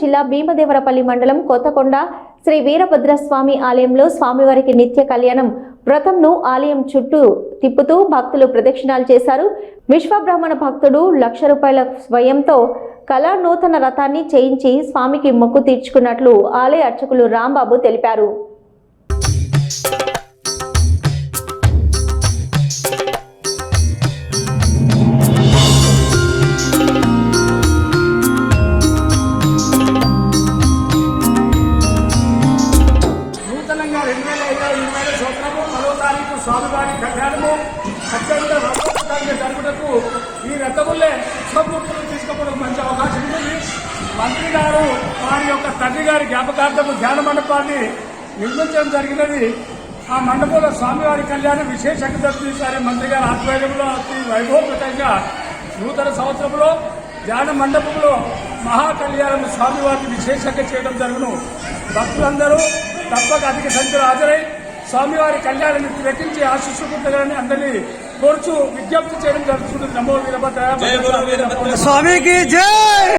జిల్లా భీమదేవరపల్లి మండలం కొత్తకొండ శ్రీ వీరభద్రస్వామి ఆలయంలో స్వామివారికి నిత్య కళ్యాణం వ్రతంను ఆలయం చుట్టూ తిప్పుతూ భక్తులు ప్రదక్షిణాలు చేశారు. విశ్వబ్రాహ్మణ భక్తుడు లక్ష రూపాయల స్వయంతో కళా నూతన రథాన్ని చేయించి స్వామికి మొక్కు తీర్చుకున్నట్లు ఆలయ అర్చకులు రాంబాబు తెలిపారు. రెండు వేల ఇరవై ఇరవై సంవత్సరము పదో తారీఖు స్వామివారి కళ్యాణము. అత్యంత వైభవంతంగా జరుపుటకు ఈ రథముల్లే విశ్వమూర్తులు తీసుకోవడం మంచి అవకాశం ఉంది. మంత్రి గారు వారి యొక్క తండ్రి గారి జ్ఞాపకార్థము ధ్యాన మండపాన్ని నిర్మించడం జరిగినది. ఆ మండపంలో స్వామివారి కళ్యాణం విశేషంగా జరుగుతుంది. మంత్రి గారి ఆధ్వర్యంలో అతి వైభవపతంగా నూతన సంవత్సరంలో ధ్యాన మండపంలో మహా కళ్యాణం స్వామివారిని విశేషంగా చేయడం జరుగును. భక్తులందరూ తప్పక అధిక సంఖ్యలో హాజరై స్వామివారి కళ్యాణాన్ని ఆశిస్సు పొందగాలని అందరినీ కోరుచు విజ్ఞప్తి చేయడం జరుగుతుంది. నమో వీరభద్ర. స్వామికి జై!